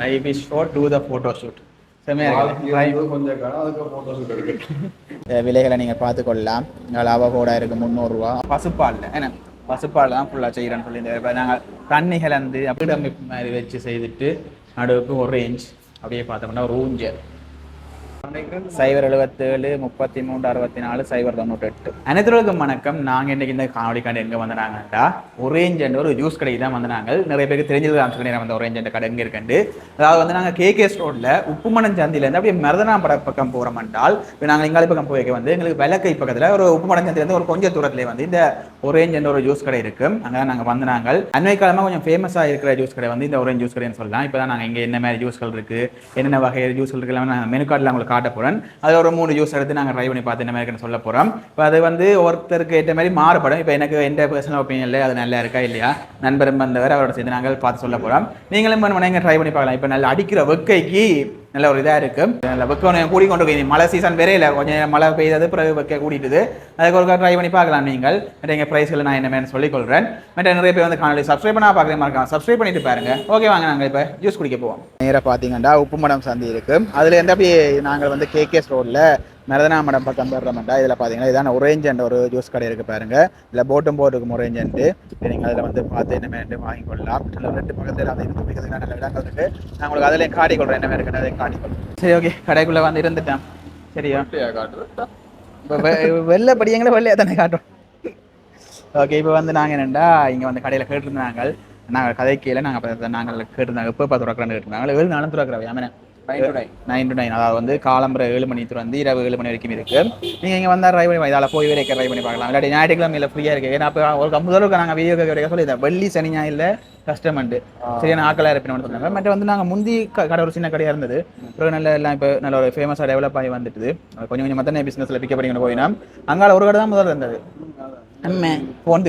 Life is short do the photo shoot shoot விலைகளை நீங்கள் பார்த்துக்கொள்ளலாம். Lava கூட இருக்குது முந்நூறுரூவா பசுப்பாலில் என்ன? பசுப்பால் தான் ஃபுல்லாக செய்கிறேன்னு சொல்லி நாங்கள் தண்ணி கலந்து அப்படி மாதிரி வச்சு செய்துட்டு நடுவுக்கு ஒரு இன்ச் அப்படியே பார்த்தோம்னா ஒரு ஊஞ்சல். சைபர் எழுபத்தேழு முப்பத்தி மூன்று அறுபத்தி நாலு சைபர் தொண்ணூற்றி எட்டு அனைத்துலகம் வணக்கம். நாங்கள் இன்னைக்கு இந்த காணொலி கடை எங்கே வந்தாங்கன்னா ஒரேஞ்ச் என்ற ஒரு ஜூஸ் கடைக்கு தான் வந்தாங்க நிறைய பேருக்கு தெரிஞ்சது காமிச்சு வந்த ஒரேஞ்ச் என்ற கடை எங்கே இருக்குண்டு அதாவது வந்து நாங்கள் கேகேஸ் ரோட்டில் உப்புமணம் சந்திலேருந்து அப்படியே மருதனாம்பட பக்கம் போகிறோம் என்றால் இப்போ நாங்கள் இங்காலி பக்கம் போய் வந்து எங்களுக்கு விளக்கை பக்கத்தில் ஒரு உப்புமணம் சந்திலேருந்து ஒரு கொஞ்சம் தூரத்தில் வந்து இந்த ஒரேஞ்ச் என்ற ஒரு ஜூஸ் கடை இருக்கு. அங்கே தான் நாங்கள் வந்தாங்க அண்மை காலமாக கொஞ்சம் ஃபேமஸாக இருக்கிற ஜூஸ் கடை வந்து இந்த ஒரேஞ்ச் ஜூஸ் கடைன்னு சொல்லலாம். இப்போ தான் நாங்கள் இங்கே என்ன மாதிரி ஜூஸ்கள் இருக்குது என்னென்ன வகை ஜூஸ்கள் இருக்குது எல்லாமே நாங்கள் மெனு கார்டில் உங்களுக்கு காட்ட போகிறேன் அதில் ஒரு மூணு ஜூஸ் எடுத்து நாங்கள் ட்ரை பண்ணி பார்த்து என்ன மாதிரி இருக்குன்னு சொல்ல போகிறோம் இப்போ அது வந்து ஒருத்தருக்கு ஏற்ற மாதிரி மாறுபடும். இப்போ எனக்கு எந்த பர்சனல் ஒப்பீனியனில் அது நல்லா இருக்கா இல்லையா? நண்பரும் வந்தவர் அவரோட சேர்ந்து நாங்கள் பார்த்து சொல்ல போகிறோம் நீங்களும் நீங்கள் ட்ரை பண்ணி பார்க்கலாம். இப்போ நல்லா அடிக்கிற வெக்கைக்கு நல்ல ஒரு இதாக இருக்கு. நல்ல வெக்கம் கூடி கொண்டு போய் மழை சீசன் வேற இல்லை. கொஞ்சம் நேரம் மழை பெய்தது பிறகு வெக்க கூட்டிட்டுது அதுக்கு ஒரு ட்ரை பண்ணி பார்க்கலாம் நீங்கள். மற்ற எங்கள் ப்ரைஸ்களை நான் என்னமே சொல்லிக்கொள்கிறேன் மற்ற நிறைய பேர் வந்து காணொலி சப்ஸ்கிரைப் பார்க்குற மாதிரி இருக்காங்க சப்ஸ்கிரைப் பண்ணிட்டு பாருங்க. ஓகே வாங்க நாங்கள் இப்போ ஜூஸ் குடிக்க போவோம். நேராக பார்த்தீங்கன்னா உப்புமடம் சந்தி இருக்கு. அதில் எந்த அப்படியே நாங்கள் வந்து கேகேஸ் ரோட்டில் மரதனாமடம் பக்கம் வர்றோம்டா இதில் பார்த்தீங்கன்னா இதான ஒரேஞ்சண்ட் ஒரு ஜூஸ் கடை இருக்குது பாருங்க. இதில் போட்டும் போட்டுக்கும் ஒரேஞ்சன்ட்டு நீங்கள் அதில் வந்து பார்த்து என்ன மாதிரி வாங்கிக்கொள்ளலாம். இதில் ரெண்டு பக்கத்தில் அந்த இருந்து பிடிக்கிறதுக்கு நல்ல இடங்கள் இருக்கு. நான் உங்களுக்கு அதில் காட்டி கொள்கிறேன் என்ன இருக்குது அதை காட்டி கொள்றேன் சரி ஓகே. கடைக்குள்ளே வந்து இருந்துட்டேன். சரியா வெள்ளை படியங்களை வெள்ளையாக தானே காட்டும் ஓகே இப்போ வந்து நாங்கள் என்னென்னா இங்கே வந்து கடையில் கேட்டிருந்தாங்க. நாங்கள் கதை கீழே நாங்கள் நாங்கள் கேட்டிருந்தாங்க. எப்போ பார்த்து திறக்கிறேன்னு கேட்டிருந்தாங்க. ஏழு நாளும் திறக்கிறோம் நைன் டு நைன் அதாவது வந்து காலம்பரை ஏழு மணி வந்து இரவு ஏழு மணி வரைக்கும் இருக்கு. நீங்க இங்க வந்தா ட்ரை பண்ணி இதால போய் வரைக்கும் ட்ரை பண்ணி பார்க்கலாம். இல்லாட்டி ஞாயிற்றுக்கிழமையில ஃப்ரீயா இருக்கு. ஏன்னா இப்போ ஒரு முதலுக்கு நாங்க வீடியோ கிடைக்க சொல்லி வெள்ளி சனி ஞாயிறுல கஷ்டமண்டு சரியான ஆக்கலா இருப்பினு சொன்னாங்க. மற்ற வந்து நாங்க முந்தி கடை ஒரு சின்ன கடையா இருந்தது. அப்புறம் நல்ல எல்லாம் இப்போ நல்ல ஒரு ஃபேமஸாக டெவலப் ஆகி வந்துட்டுது. அது கொஞ்சம் கொஞ்சம் மத்தனை பிசினஸ்ல பிக்க பண்ணி போயினா. அங்கால ஒரு கடை தான் முதல்ல இருந்தது. அம்மே ஃபோன்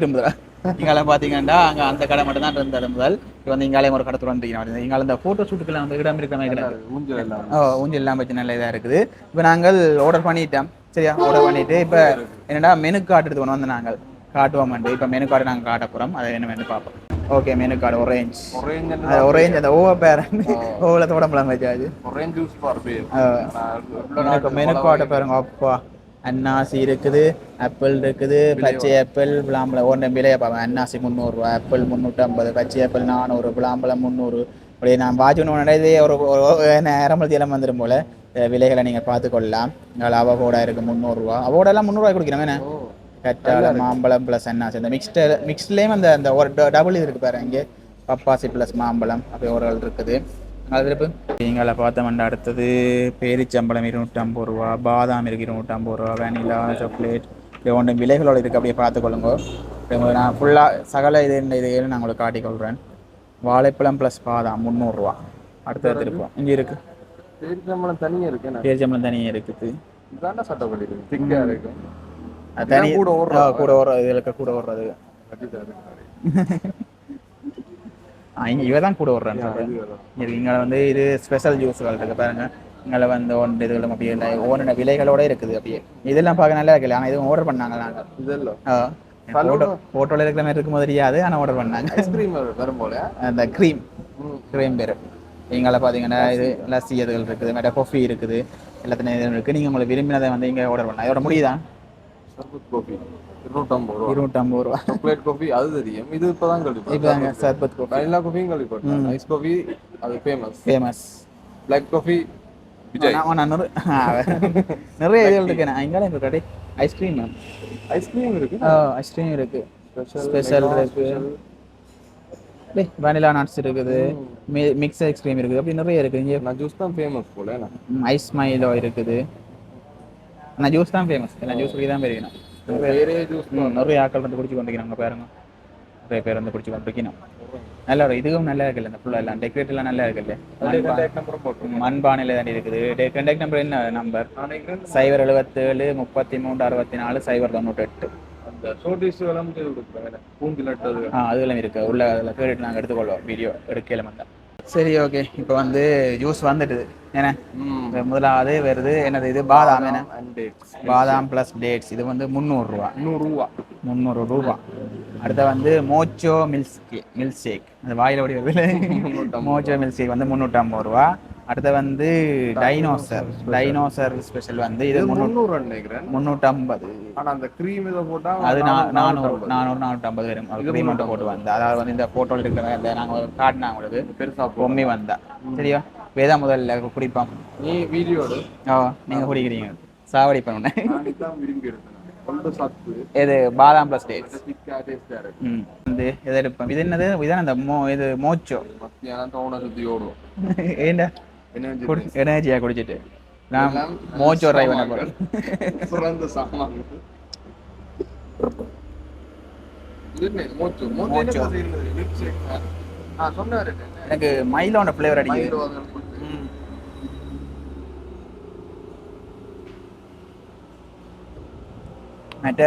இங்கால பாத்தீங்கன்னா அங்க அந்த கடை மட்டும் தான் இருந்தது முதல். இப்போ வந்து இங்காலே ஒரு கடை திறந்துருக்கீங்க இங்கால இந்த ஃபோட்டோ ஷூட்டுக்கெல்லாம் வந்து இடம் இருக்கிற மாதிரி கிடையாது. ஊஞ்சல் எல்லாம் ஓ ஊஞ்சல் எல்லாம் வச்சு நல்ல இதாக இருக்குது. இப்போ நாங்கள் ஆர்டர் பண்ணிட்டோம். சரியா? ஆர்டர் பண்ணிட்டு இப்போ என்னடா மெனு கார்டு எடுத்து கொண்டு வந்து நாங்கள் காட்டுவோம் இப்போ மெனு கார்டு நாங்கள் காட்ட போகிறோம் அதை என்ன மெனு பார்ப்போம். ஓகே மெனு கார்டு ஒரேஞ்ச் அது ஒரேஞ்ச் அந்த ஓவ பேர். ஓவில் வச்சாச்சு. பார் பேர் எனக்கு மெனு கார்டை பாருங்க அப்பா. அன்னாசி இருக்குது ஆப்பிள் இருக்குது பச்சை ஆப்பிள் விளாம்பழம். ஒன்று விலையை பார்ப்பேன் அன்னாசி முந்நூறுரூவா ஆப்பிள் முந்நூற்றம்பது பச்சை ஆப்பிள் நானூறு விளாம்பழம் முந்நூறு. அப்படியே நான் வாஜ்னு நடந்தே ஒரு நேரமல் தீலம் வந்துடும் போல. விலைகளை நீங்கள் பார்த்துக்கொள்ளலாம். இங்கே அவகோடா இருக்குது முந்நூறுரூவா அவகோடெல்லாம் முந்நூறுரூவா கொடுக்கிறோம். என்ன? கற்றாழை மாம்பழம் ப்ளஸ் அன்னாசி. இந்த மிக்ஸ்டு மிக்ஸ்ட்லேயும் அந்த அந்த ஒரு டபுள் இருக்கு பாரு இங்கே. பப்பாசி ப்ளஸ் மாம்பழம். அப்படி ஒரு இருக்குது. அது இருப்பு நீங்களை பார்த்தோம்னா அடுத்தது பேரிச்சம்பழம் இருநூற்றம்பது ரூபா பாதாம் இருக்கு இருநூற்றம்பது ரூபா வெனிலா சாக்லேட் இது ஒன்று விலைகளோட இருக்குது அப்படியே பார்த்துக்கொள்ளுங்க இப்ப நான் ஃபுல்லாக சகல இது இந்த இது நான் உங்களுக்கு காட்டிக்கொள்கிறேன் வாழைப்பழம் ப்ளஸ் பாதாம் முந்நூறுரூவா அடுத்தது இருப்போம் இங்கே இருக்கு. பேரிச்சம்பழம் தனியா இருக்கு என்ன? பேரிச்சம்பழம் தனியாக இருக்குது. சட்டப்படி தனி கூட ஓடுறா? கூட ஓடுறது இதுல கூட ஓடுறது கட்டிட்டா இருக்கு ஆ, இங்க இவ தான் கூட இது இங்கே வந்து இது ஸ்பெஷல் ஜூஸ்கள் இருக்கு பாருங்க. இங்கே வந்து ஒன்று இதுகளும் அப்படியே இல்லை ஓன விலைகளோட இருக்குது அப்படியே. இதெல்லாம் பார்க்க நல்லா இருக்குல்ல ஆனால் இதுவும் ஆர்டர் பண்ணாங்க நாங்கள் இதெல்லாம் ஃபோட்டோ ஃபோட்டோவில் இருக்கிற மாதிரி இருக்கும்போது தெரியாது ஆனால் ஆர்டர் பண்ணாங்க. ஐஸ்கிரீம் வரும் போல. அந்த க்ரீம். க்ரீம் பேர். இங்கே பார்த்தீங்கன்னா இது லஸ்ஸி இதுகள் இருக்குது மேட்ட காஃபி இருக்குது எல்லாத்தையும் இதுவும் இருக்குது நீங்கள் உங்களுக்கு விரும்பினதை வந்து இங்கே ஆர்டர் பண்ணலாம். இதோட முடியுதா? சர்பத் காஃபி இருநூற்றம்பது ரூபா. இருநூற்றம்பது ரூபா. சாக்லேட் காஃபி அது தெரியும். இது இப்பதான் கேள்விப்பட்டேன் சர்பத் காஃபி வெனிலா காஃபியும் கேள்விப்பட்டேன் ஐஸ் காஃபி அது ஃபேமஸ் ஃபேமஸ் பிளாக் காஃபி நான் நான் நிறைய இதுகள் இருக்கு. நான் இங்கே இருக்கு கடை ஐஸ்கிரீம் ஐஸ்கிரீம் இருக்கு. ஐஸ்கிரீம் இருக்கு. ஸ்பெஷல் இருக்கு. வெனிலா நட்ஸ் இருக்குது. மிக்ஸ் ஐஸ்கிரீம் இருக்குது. அப்படி நிறைய இருக்கு. இங்கே நான் ஜூஸ் தான் ஃபேமஸ் போல? ஐஸ் மைலோ இருக்குது. ஆனால் ஜூஸ் தான் ஃபேமஸ் ஜூஸ் தான் பெரியணும் வேறே ஜூஸ் நிறைய ஆட்கள் வந்து குடிச்சு கொண்டிருக்கிறாங்க பாருங்க. நிறைய பேர் வந்து குடிச்சு கொண்டிருக்கணும் நல்லா இருக்கும் இதுவும் நல்லா இருக்குல்ல இந்த ஃபுல்லாக எல்லாம். டெக்கரேட் எல்லாம் நல்லா இருக்குல்ல மண்பானையில் தாண்டி இருக்குது. கண்டாக்ட் நம்பர் என்ன நம்பர் சைபர் எழுபத்தேழு முப்பத்தி மூன்று அறுபத்தி நாலு சைபர் தொண்ணூற்றி எட்டு அதெல்லாம் இருக்கு. உள்ள அதில் கேட்டுட்டு நாங்கள் எடுத்துக்கொள்வோம். வீடியோ எடுக்கல மட்டும். சரி ஓகே இப்போ வந்து ஜூஸ் வந்துட்டுது. என்ன? முதலாவது வருது. என்னது இது? பாதாம் என்ன? பாதாம் ப்ளஸ் டேட்ஸ் இது வந்து முந்நூறுரூவா. நூறுரூவா முந்நூறு ரூபா அடுத்து வந்து மோச்சோ மில்க் மில்க் ஷேக் அந்த வாயில ஓடி வருது மோச்சோ மில்க் ஷேக் வந்து முந்நூற்றம்பது ரூபா. அடுத்து வந்து டைனோசர் டைனோசர் ஸ்பெஷல் வந்து இது முந்நூறு நினைக்கிறேன். முந்நூற்றம்பது. ஆனா அந்த க்ரீம் இதை போட்டா அது நானூறு நானூறு நானூறு நானூற்றம்பது வரும். இது க்ரீம் மட்டும் போட்டு வந்தா. அதாவது வந்து இந்த ஃபோட்டோவில் இருக்கிற இந்த நாங்கள் காட்டினா உங்களுக்கு பெருசா பொம்மி வந்தா. சரியா? வேதா முதல்ல குடிப்பான் நீ வீடியோடு ஓ நீங்க குடிக்கிறீங்க. கொண்டு சத்து. இது பாதாம் ப்ளஸ் டேட்ஸ் ம். வந்து இதை எடுப்பேன் இது என்னது? இதான் அந்த மோ இது மோச்சோ. மத்தியானம் எனர்ஜியா குடிச்சிட்டு நான் மோச்சோ ட்ரை பண்ண போறேன் சிறந்த சாமான் மோச்சோ மோச்சோ சொன்னாரு எனக்கு மைலோட ஃப்ளேவர் அடிக்குது. மற்ற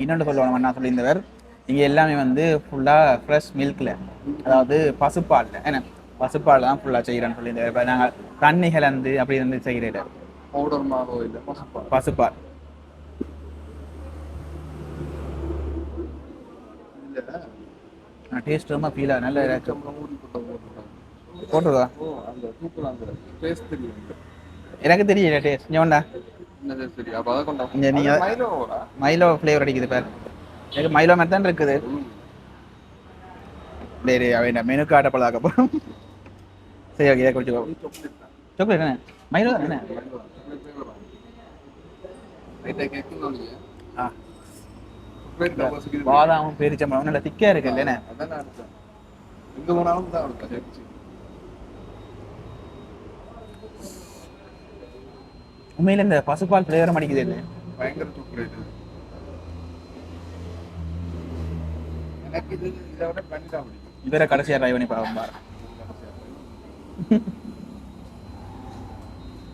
இன்னொன்று சொல்லுவாங்க நான் சொல்லியிருந்தவர் இங்கே எல்லாமே வந்து ஃபுல்லாக ஃப்ரெஷ் மில்கில் அதாவது பசுப்பாலில் என்ன பசுப்பால் தான் ஃபுல்லாக செய்கிறேன்னு சொல்லியிருந்தவர் இப்போ நாங்கள் தண்ணி கலந்து அப்படி வந்து செய்கிறேன் பவுடர் மாவோ இல்ல பசுப்பால்? நான் டேஸ்ட் ரொம்ப ஃபீலாக நல்ல இருக்கு. சம்பளம் ஊறி போட்டு போட்டுருக்காங்க போட்டுருவா. ஓ அந்த சூப்பர் அந்த டேஸ்ட் தெரியும். எனக்கு தெரியல டேஸ்ட் கொண்டா. இங்க மைலோ ஃப்ளேவர் அடிக்குது பாரு. எனக்கு மைலோ மாதிரி தான் இருக்குது. சரி அவன் மெனு காட்ட பழக்க போகிறோம் சரி ஓகே இதை குடிச்சுக்கோ. சாக்லேட் என்ன மைலோ தானே என்ன. பாதாமும் பேரிச்சம்பழம் நல்ல திக்கா இருக்கு இல்லைண்ணே. எங்க போனாலும் தான். உண்மையில இந்த பசுப்பால் ஃப்ளேவரும் அடிக்குது இல்லை பயங்கர. எனக்கு இது இதை விட vanilla பிடிக்கும். இவரை கடைசியா ட்ரை பண்ணி பார்ப்போம் பாரு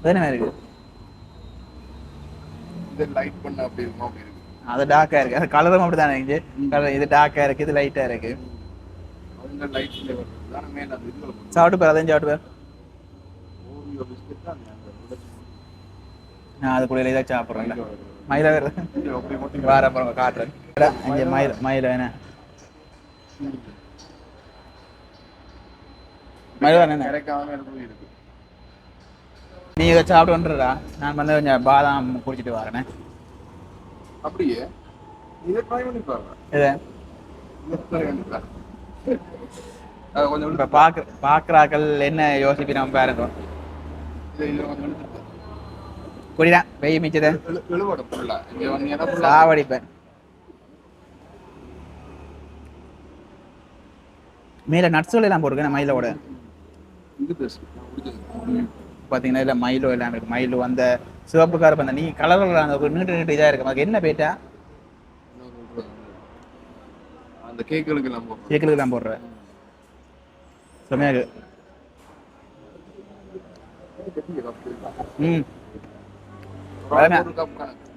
தானே இருக்கு? இது light பண்ண அப்படி இருக்குமா அப்படி இருக்கு. அது டார்க்கா இருக்கு. அது கலரும் அப்படி தானே இருந்துச்சு கலர் இது டார்க்கா இருக்கு இது லைட்டா இருக்கு. அவங்க மேல சாப்பிட்டு பாரு அதையும் சாப்பிட்டு பாரு. தான் உடைச்சு நான் அது கூட இதாக சாப்பிட்றேன்ல. போட்டு மயில வேறு. வேற அப்புறம் காட்டுறேன். இங்கே மயில் மயில் என்ன? இருக்கு. நீ இதை சாப்பிட்டு வந்துடுறா. நான் வந்து கொஞ்சம் பாதாம் குடிச்சிட்டு வரேனே. அப்படியே? இதை ட்ரை பண்ணி பாருங்க இதை. இதை try பண்ணி பாருங்க. அது கொஞ்சம் இப்போ பார்க்க பார்க்குறாக்கள் என்ன பாருங்க. இதை கொஞ்சம் எடுத்துட்டு குடிதான் வெய் மிச்சதை சாவடிப்பேன். மேலே நட்ஸுகள் எல்லாம் போட்டிருக்கேன் மயிலோட. நான் குடிச்சது. பார்த்தீங்கன்னா இல்லை மயிலோ எல்லாம் இருக்கு மயிலோ அந்த சிவப்பு கருப்பு அந்த நீ கலர் அந்த ஒரு நீட்டு நீட்டு இதாக இருக்கு. அதுக்கு என்ன பேட்டா. அந்த கேக்குகளுக்கு எல்லாம் கேக்கிலுக்கு தான் போடுறேன் இருக்கு. ம்.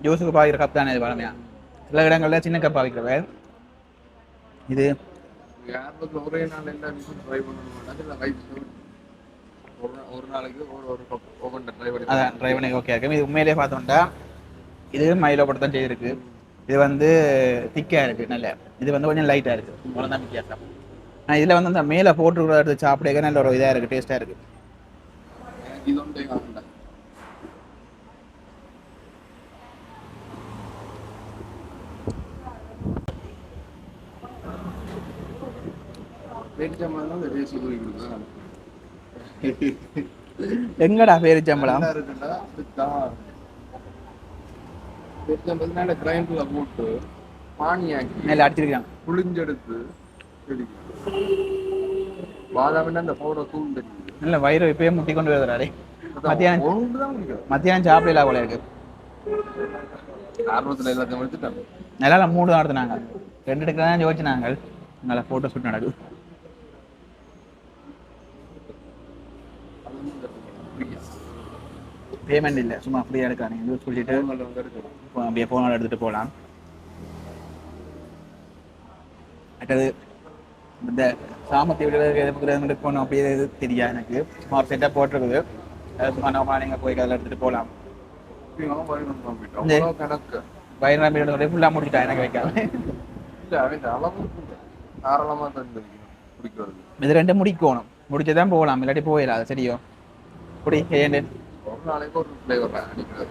ஜூஸுக்கு பாவிக்கிற கப் தானே இது வளமையா? சில இடங்கள்ல சின்ன கப் பாவிக்கிறவ. இது ஒரே நாள் எல்லா விஷயம் ட்ரை பண்ணணும் ஒரு நாளைக்கு ஒரு ஒரு ஓவன் ட்ரை பண்ணி அதான் ட்ரை பண்ணி ஓகே இருக்கும் இது உண்மையிலேயே பார்த்தோம்னா இது மயிலோ பட்டு தான் செய்திருக்கு. இது வந்து திக்காக இருக்கு நல்ல. இது வந்து கொஞ்சம் லைட்டாக இருக்கு. அவ்வளோதான் வித்தியாசம். ஆனால் இதில் வந்து அந்த மேலே போட்டு எடுத்து சாப்பிட நல்ல ஒரு இதாக இருக்கு டேஸ்ட்டாக இருக்கு. எனக்கு இது பேரிச்சம்பழம் தான் ஊறி கொடுக்குறேன் எங்கடா பேரிச்சம்பளம் கிரைண்டர்ல போட்டு பானியாக்கி மேலே அடிச்சிருக்கான் புளிஞ்செடுத்து. பாதாமின்னா அந்த பவுடர் தூள் தெரியுது. நல்ல வயிறு இப்பயே முட்டி கொண்டு வருதுறாடே மத்தியானம் மத்தியானம் சாப்பிடல போல இருக்கு. ஆர்வத்தில் எல்லாத்தையும் எடுத்துட்டாங்க நல்லா மூணு தான் நடத்துனாங்க ரெண்டு எடுக்க தான் யோசிச்சுனாங்க நல்லா ஃபோட்டோ ஷூட் நடக்குது அது வந்து ஃப்ரீயா பேமெண்ட் இல்லை. சும்மா ஃப்ரீயாக எடுக்காங்க ஜூஸ் குடிச்சிட்டு ஃபோன்ல வந்து எடுக்கலாம் போ- அப்படியே ஃபோனோட எடுத்துகிட்டு போகலாம் அடுத்தது இந்த சாமத்தை விட எதுக்கு போகணும். அப்படியே எது தெரியாது எனக்கு. சும்மா ஒரு செட்டாக போட்டிருக்குது. அது சும்மா நம்ம நீங்கள் போய் அதில் எடுத்துகிட்டு போகலாம் கணக்கு. பயங்கர மீன் ஃபுல்லாக முடிச்சுட்டா எனக்கு வைக்காம. தாராளமாக இது முடிக்கணும். முடிச்சு தான் போகலாம் இல்லாட்டி போயிடலாம் சரியோ? குடி நாளைக்கு ஒரு ஃப்ளேவர் அடிக்கிறது.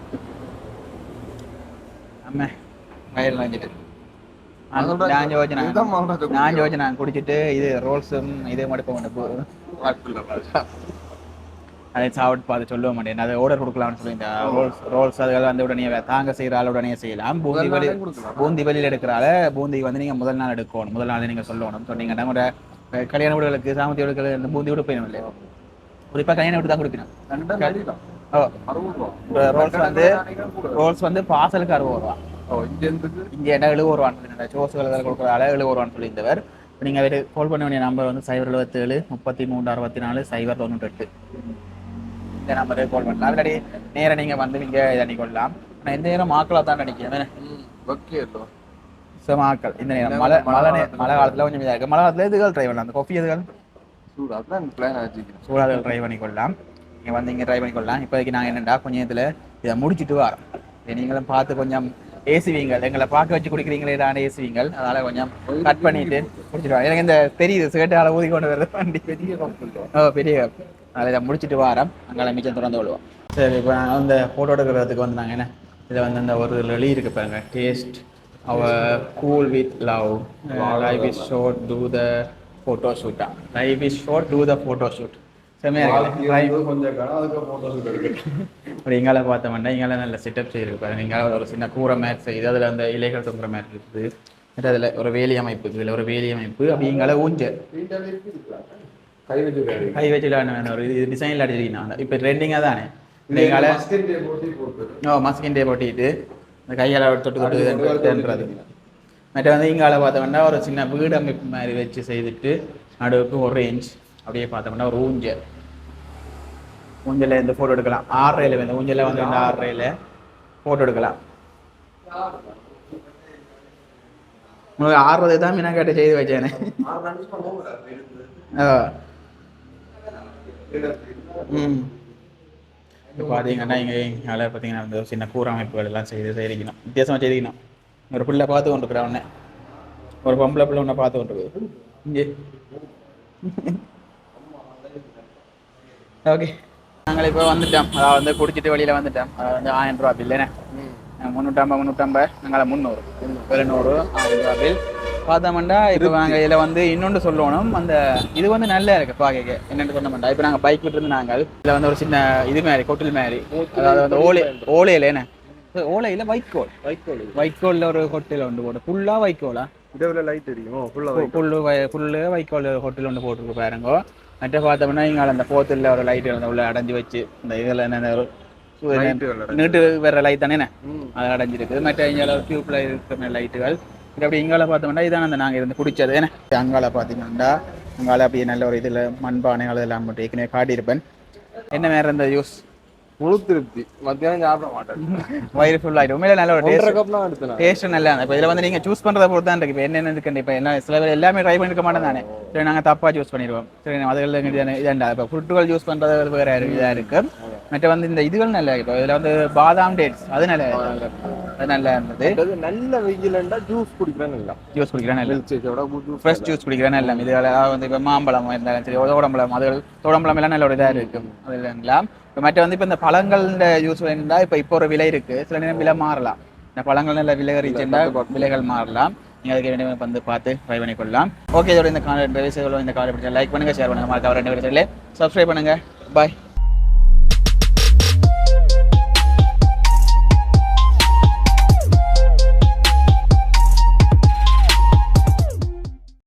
அதை சாப்பிட்டு பார்த்து சொல்ல மாட்டேன். அதை ஆர்டர் கொடுக்கலாம்னு சொல்லியிருந்தேன் ரோல்ஸ் ரோல்ஸ் வந்து உடனே தாங்க செய்கிற ஆள் உடனே செய்யலாம். பூந்தி வெளி. பூந்தி வெளியில் எடுக்கிறால பூந்தி வந்து நீங்கள் முதல் நாள் எடுக்கணும். முதல் நாள் நீங்கள் சொல்லணும். சொன்னீங்கன்னா உங்களோட அஹ், கல்யாண வீடுகளுக்கு சாமத்தி வீடுகளுக்கு பூந்தி விட போயிடும் இல்லையா? குறிப்பாக கல்யாண வீடு தான் கொடுக்கணும். ரோல்ஸ் வந்து ரோல்ஸ் வந்து பார்சலுக்கு அறுபது ரூபா. இங்கே என்ன எழுபது ரூபான்னு சோசுகள் இதில் கொடுக்குறதால எழுபது ரூபான்னு சொல்லியிருந்தவர். நீங்கள் அவர் கால் பண்ண வேண்டிய நம்பர் வந்து சைபர் எழுபத்தேழு முப்பத்தி மூணு அறுபத்தி நாலு சைபர் தொண்ணூற்றெட்டு. இந்த நம்பருக்கு கால் பண்ணலாம். இல்லாட்டி நேராக நீங்கள் வந்து நீங்கள் இதை கொள்ளலாம். ஆனால் எந்த நேரம் மாக்களாக தான் நடிக்கிறேன் ம் ஓகே ஸோ மாக்கள். இந்த நேரம் மழை மழை மழை காலத்தில்? கொஞ்சம் இதாக இருக்குது மழை காலத்தில் இதுகள் ட்ரை பண்ணலாம்? அந்த கொஃபி இதுகள் சூடு அதான் பிளான் ஆச்சுக்கிறேன் சூடாதுகள் ட்ரை பண்ணிக்கொள்ளலாம் நீங்கள் வந்து இங்கே ட்ரை பண்ணிக்கொள்ளலாம். இப்போதைக்கு நாங்கள் என்னென்னா கொஞ்சம் நேரத்தில் இதை முடிச்சிட்டு வரோம். இதை நீங்களும் பார்த்து கொஞ்சம் ஏசுவீங்கள். எங்களை பார்க்க வச்சு குடிக்கிறீங்களே தான் ஏசுவீங்கள். அதனால கொஞ்சம் கட் பண்ணிட்டு முடிச்சிட்டு எனக்கு இந்த தெரியுது சிகரெட்டால ஊதி கொண்டு வருது வண்டி. பெரிய ஓ பெரிய அதை இதை முடிச்சிட்டு வாரம். அங்கே மிச்சம் திறந்து விடுவோம் சரி இப்போ நாங்கள் வந்து ஃபோட்டோ எடுக்கிறதுக்கு வந்து நாங்கள் என்ன? இதில் வந்து இந்த ஒரு எழுதி இருக்கு பாருங்க. Taste our cool with love life is short do the photo ஷூட்டா life is short do the photo shoot எங்கால பார்த்தோம்னா எங்கால நல்ல செட்டப் செய்திருக்கு பாருங்க எங்கால ஒரு சின்ன கூரை மேட் செய்யுது அதில் அந்த இலைகள் தொங்குற மேட் இருக்குது. அதில் ஒரு வேலி அமைப்பு இதில் ஒரு வேலி அமைப்பு அப்படி எங்கால ஊஞ்சல் கை வச்சுருக்காரு கை வச்சுலான ஒரு இது டிசைனில் அடிச்சிருக்கீங்க இப்போ ட்ரெண்டிங்காக தானே போட்டு ஓ மஸ்கின் டே போட்டிட்டு இந்த கையால் தொட்டு தொட்டு தேன்றது மற்ற வந்து இங்கால பார்த்தோம்னா ஒரு சின்ன வீடு அமைப்பு மாதிரி வச்சு செய்துட்டு நடுவுக்கு ஒரு ரேஞ்ச் அப்படியே பார்த்தோம்னா ஒரு ஊஞ்சல். ஊஞ்சலில் இந்த ஃபோட்டோ எடுக்கலாம். ஆறரையில் வந்து ஊஞ்சலில் வந்து இந்த ஆறரையில் ஃபோட்டோ எடுக்கலாம். உங்களுக்கு ஆறுறது தான் மீனா கேட்டு செய்து வச்சேனே. ம். இப்போ பார்த்தீங்கன்னா இங்கே வேலை பார்த்தீங்கன்னா இந்த சின்ன கூறமைப்புகள் எல்லாம் செய்து செய்திருக்கணும். வித்தியாசமாக செய்திக்கணும் ஒரு பிள்ளை பார்த்து கொண்டிருக்கிறேன் உடனே ஒரு பொம்பளை பிள்ளை ஒன்றை பார்த்து கொண்டு இங்கே. ஓகே நாங்கள் இப்போ வந்துட்டோம். அதாவது வந்து குடிச்சிட்டு வெளியில் வந்துட்டோம். அதாவது வந்து ஆயிரம் ரூபா பில் என்ன முந்நூற்றம்பது முந்நூற்றம்பது நாங்கள் முந்நூறு. எழுநூறு ஆயிரம் ரூபா பில் பார்த்தோம்னா இப்போ நாங்கள் இதில் வந்து இன்னொன்று சொல்லணும். அந்த இது வந்து நல்லா இருக்கு பார்க்க என்னென்னு சொன்னோம்டா இப்போ நாங்கள் பைக் விட்டுருந்து நாங்கள் இதில் வந்து ஒரு சின்ன இது மாதிரி கொட்டில் மாதிரி. அதாவது வந்து ஓலை ஓலையில் என்ன? ஓலையில் வைக்கோல் வைக்கோல் வைக்கோலில் ஒரு கொட்டில் ஒன்று போட்டு ஃபுல்லாக வைக்கோலா இதில் லைட் தெரியும்? ஃபுல்லாக புல்லு வை- புல்லு வைக்கோல் ஹோட்டல் ஒன்று போட்டிருக்கு பாருங்க. மற்ற பார்த்தோம்னா இங்கே அந்த போத்தில் ஒரு லைட் உள்ள அடைஞ்சு வச்சு இந்த இதில் என்ன. நீட்டு வேற லைட் தானே அது அடைஞ்சிருக்கு. மற்ற இங்கே டியூப்ல இருக்கிற லைட்டுகள் அப்படி இங்கால பார்த்தோம்னா இதான் அந்த நாங்கள் இருந்து குடிச்சது என்ன? அங்கால பார்த்தீங்கன்னா அங்கால அப்படியே நல்ல ஒரு இதில் மண்பானைகள் எல்லாம் மட்டும் ஏற்கனவே காட்டியிருப்பேன். என்ன வேற இந்த யூஸ் முழு திருப்தி. மத்தியானம் சாப்பிட மாட்டேன். வயிறு ஃபுல் ஆகிடும் உண்மையில நல்ல ஒரு டேஸ்ட் எடுத்தேன் டேஸ்ட் நல்லா இப்போ இதில் வந்து நீங்கள் சூஸ் பண்ணுறத பொறுத்து தான் இருக்கு. இப்போ என்னென்ன இருக்குன்னு இப்போ என்ன சில பேர் எல்லாமே ட்ரை பண்ணிருக்க மாட்டோம் தானே சரி நாங்கள் தப்பாக சூஸ் பண்ணிடுவோம். சரி அதுகள் இதாண்டா இப்போ ஃபுட்டுகள் யூஸ் பண்ணுறது வேறு இதாக இருக்கு. மற்ற வந்து இந்த இதுகள் நல்லா இப்போ இதில் வந்து பாதாம் டேட்ஸ் அது நல்லா அது நல்லா இருந்தது. நல்ல வெயிலண்டா ஜூஸ் குடிக்கிறேன்னு இல்லை ஜூஸ் குடிக்கிறேன் நல்லா ஃப்ரெஷ் ஜூஸ் குடிக்கிறேன். நல்லா இது வந்து இப்போ மாம்பழம் இருந்தாலும் சரி தோடம்பழம் அது தோடம்பழம் எல்லாம் நல்ல ஒரு இதாக இருக்கு. அது எல்லாம் இப்போ மற்ற வந்து இப்போ இந்த பழங்கள ஜூஸ் வேணும்னா இப்போ இப்போ ஒரு விலை இருக்கு. சில நேரம் விலை மாறலாம். இந்த பழங்கள் நல்ல விலை அறிச்சுன்னா விலைகள் மாறலாம். நீங்கள் அதுக்கு வேண்டிய வந்து பார்த்து ட்ரை பண்ணி கொள்ளலாம். ஓகே இதோட இந்த கால இந்த காலை லைக் பண்ணுங்க ஷேர் பண்ணுங்க. மறக்காம ரெண்டு பேரும் சப்ஸ்கிரைப் பண்ணுங்க. பாய்